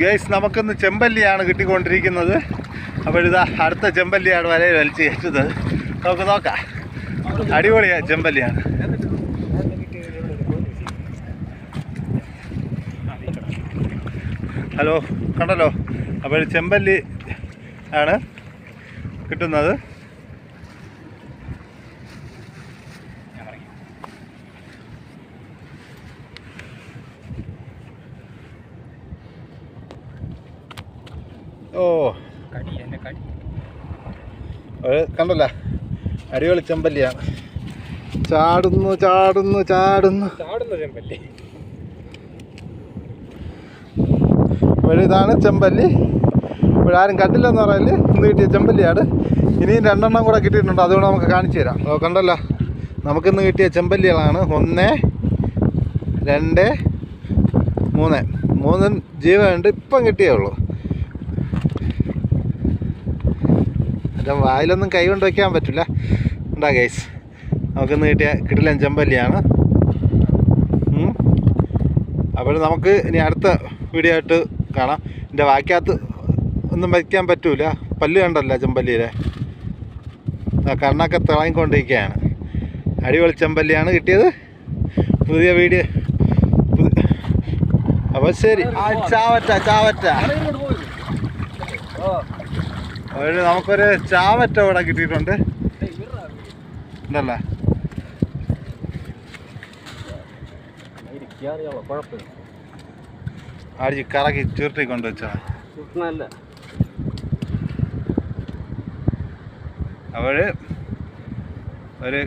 Guys നമുക്കിന്ന് ചെമ്പല്ലിയാണ് കിട്ടിക്കൊണ്ടിരിക്കുന്നത്. അപ്പോൾ ഇതാ അടുത്ത ചെമ്പല്ലിയാണ് വലയിൽ വലിച്ച് കയറ്റുന്നത് നമുക്ക് നോക്കാം. അടിപൊളിയാണ് ചെമ്പല്ലിയാണ്. ഹലോ കണ്ടല്ലോ? അപ്പോൾ ചെമ്പല്ലി ആണ് കിട്ടുന്നത്. ഓ. കടി എന്നെ കടി. കണ്ടല്ല അടിപൊളി ചെമ്പല്ലിയാണ്. ചാടുന്നു ചാടുന്നു ചാടുന്നു. ചാടുന്നു ചെമ്പല്ലി. അപ്പോൾ ഇതാണ് ചെമ്പല്ലി. ആരും കണ്ടില്ലെന്ന് പറയൽ ഇന്ന് കിട്ടിയ ചെമ്പല്ലിയാണ്. ഇനിയും രണ്ടെണ്ണം കൂടെ കിട്ടിയിട്ടുണ്ട് അതുകൊണ്ട് നമുക്ക് കാണിച്ചു തരാം. ഓ കണ്ടല്ലോ നമുക്കിന്ന് കിട്ടിയ ചെമ്പല്ലികളാണ്. ഒന്ന് രണ്ട് മൂന്ന്. മൂന്നും ജീവനുണ്ട് ഇപ്പം കിട്ടിയേ ഉള്ളൂ. എന്റെ വായിലൊന്നും കൈ കൊണ്ട് വയ്ക്കാൻ പറ്റില്ല. ഉണ്ടാ ഗൈസ് നമുക്കിന്ന് കിട്ടിയ കിടിലൻ ചെമ്പല്ലിയാണ്. അപ്പോൾ നമുക്ക് ഇനി അടുത്ത വീഡിയോ ആയിട്ട് കാണാം. എന്റെ വാക്കകത്ത് ഒന്നും വയ്ക്കാൻ പറ്റൂല. പല്ല് കണ്ടല്ല ചെമ്പല്ലിയിലെ കണ്ണൊക്കെ തിളങ്ങിക്കൊണ്ടിരിക്കുകയാണ്. അടിപൊളി ചെമ്പല്ലിയാണ് കിട്ടിയത്. പുതിയ വീഡിയോ അപ്പോൾ ശരി. ചാവറ്റ ചാവറ്റ. ഒരു നമുക്കൊരു ചാവറ്റ ഇവിടെ കിട്ടിയിട്ടുണ്ട്. ഉണ്ടല്ലേ? അടിച്ച് കറക്കി ചുരുട്ടി കൊണ്ടുവച്ചാ വെച്ചാ അപ്പോൾ ഒരു